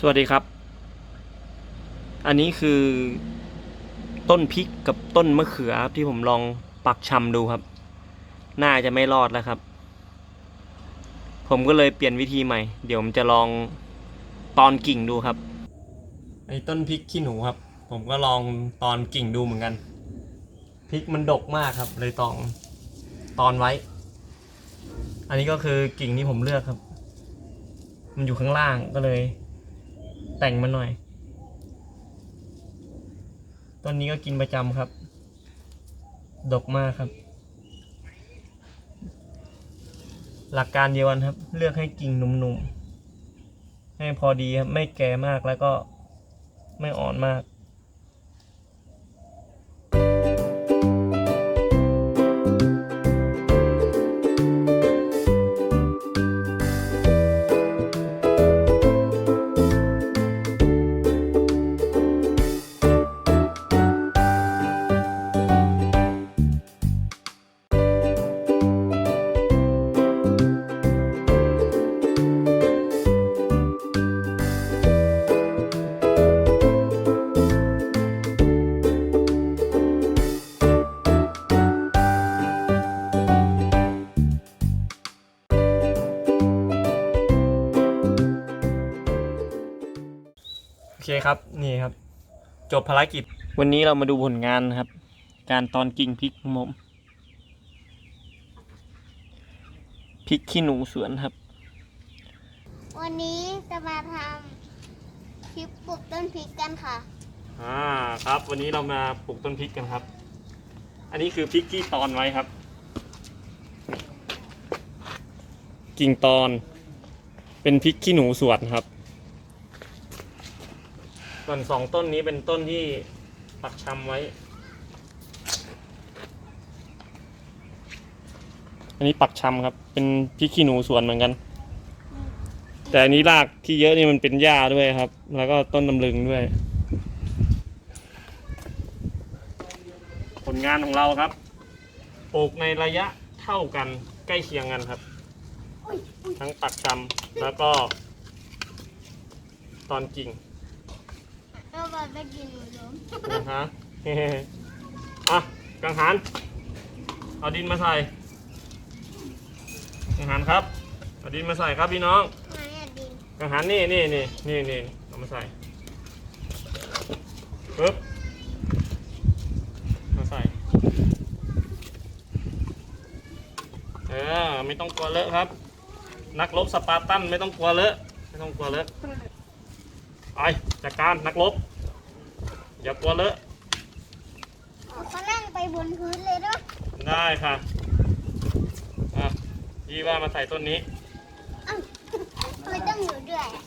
สวัสดีครับ อันนี้คือต้นพริกกับต้นมะเขือครับที่ผมลองปักชำดูครับ น่าจะไม่รอดแล้วครับ ผมก็เลยเปลี่ยนวิธีใหม่ เดี๋ยวผมจะลองตอนกิ่งดูครับ ไอ้ต้นพริกขี้หนูครับ ผมก็ลองตอนกิ่งดูเหมือนกัน พริกมันดกมากครับ เลยตองตอนไว้ อันนี้ก็คือกิ่งที่ผมเลือกครับ มันอยู่ข้างล่างก็เลย แต่งมันหน่อย ต้นนี้ก็กินประจำครับ ดกมากครับ หลักการเดียวกันครับ เลือกให้กิ่งหนุ่มๆ ให้พอดีครับ ไม่แก่มากแล้วก็ไม่อ่อนมาก โอเคครับนี่ครับ จบภารกิจ วันนี้เรามาดูผลงานนะครับ การตอนกิ่งพริกของผมพริกขี้หนูสวนครับ วันนี้จะมาทำคลิปปลูกต้นพริกกันค่ะ อ่าครับวันนี้เรามาปลูกต้นพริกกันครับ อันนี้คือพริกที่ตอนไว้ครับ กิ่งตอน เป็นพริกขี้หนูสวนครับ ส่วนสองต้นนี้เป็นต้นที่ปักชำไว้ อันนี้ปักชำครับ เป็นพริกขี้หนูสวนเหมือนกัน แต่อันนี้รากที่เยอะนี่มันเป็นหญ้าด้วยครับ แล้วก็ต้นตำลึงด้วย ผลงานของเราครับ ปลูกในระยะเท่ากันใกล้เคียงกันครับ ทั้งปักชำแล้วก็ตอนกิ่ง เราบอไปกินหมูล้มนะฮะอะกังหัน เอาดินมาใส่ กังหันครับ เอาดินมาใส่ครับพี่น้องมาเนี่ยดินกังหันนี่นี่นี่นี่นี่เอามาใส่ปึ๊บมาใส่ เออไม่ต้องกลัวเลอะครับ นักรบสปาร์ตันไม่ต้องกลัวเลอะไม่ต้องกลัวเลอะไปจัดการนักรบ อย่ากลัวเลอะเขานั่งไปบนพื้นเลยด้วยได้ค่ะอะยี่ว่ามาใส่ต้นนี้ อ้าวทำไมต้องอยู่ด้วยอะ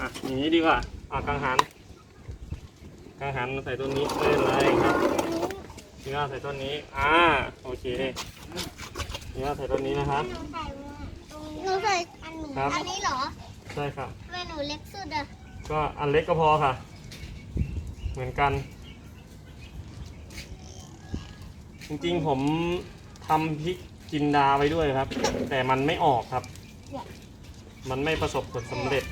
อะอย่างนี้ดีกว่าอะกังหันกังหันมาใส่ต้นนี้ไม่เป็นไรครับยี่ว่าใส่ต้นนี้ อ่า โอเคยี่ว่าใส่ต้นนี้นะครับ หนูใส่อันหนูครับ อันนี้เหรอใช่ค่ะ ทำไมหนูเล็กสุดอะ ก็อันเล็กก็พอค่ะ เหมือนกัน จริงๆผมทำพริกจินดาไว้ด้วยครับ แต่มันไม่ออกครับ มันไม่ประสบผลสำเร็จ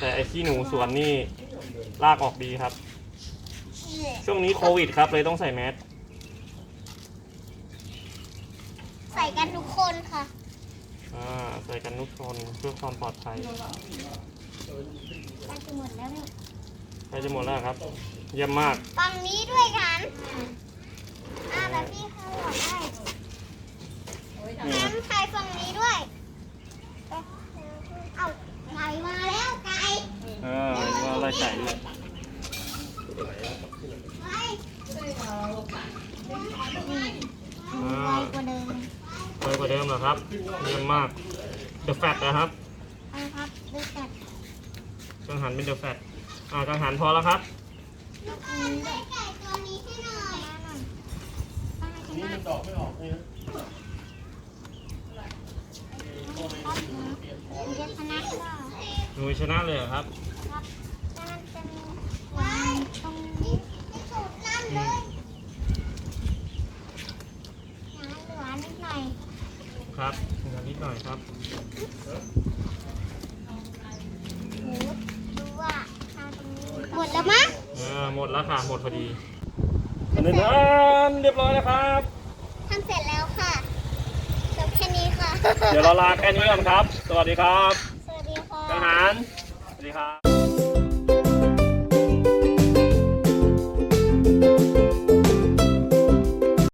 แต่ไอ้ขี้หนูสวนนี่ลากออกดีครับ ช่วงนี้โควิดครับเลยต้องใส่แมสใส่กันทุกคนค่ะ อ่าใส่กันทุกคนเพื่อความปลอดภัย มันจะหมดแล้วนี่ใกล้จะหมดแล้วครับ เยี่ยมมากฝั่งนี้ด้วยกันอ่าแบบพี่เขาบอกได้นี่ครับน้ำไข่ฝั่งนี้ด้วย เอาไก่มาแล้วไก่เออก็ไล่ไก่ด้วยไปอ่าไวกว่าเดิมไปกว่าเดิมเหรอครับ เยี่ยมมาก The Fat นะครับนะครับดูกัด กังหันเป็น The Fat อ่ากังหันพอแล้วครับอืมไก่ตัวนี้ให้หน่อยมาหน่อยนี่มันดอกไม่ออกเลยนะจะชนะก็หนูชนะเลยเหรอครับครับแต่มันจะมีวางตรงนี้ให้สูตรน้ำเลยน้ำเหลือนิดหน่อยครับกังหันนิดหน่อยครับ น หมดแล้วค่ะ หมดพอดีอันนั้นอันเรียบร้อยแล้วครับ ทำเสร็จแล้วค่ะจบแค่นี้ค่ะ เดี๋ยวเราลาแค่นี้ก่อนครับ สวัสดีครับสวัสดีค่ะ ทหารสวัสดีครับ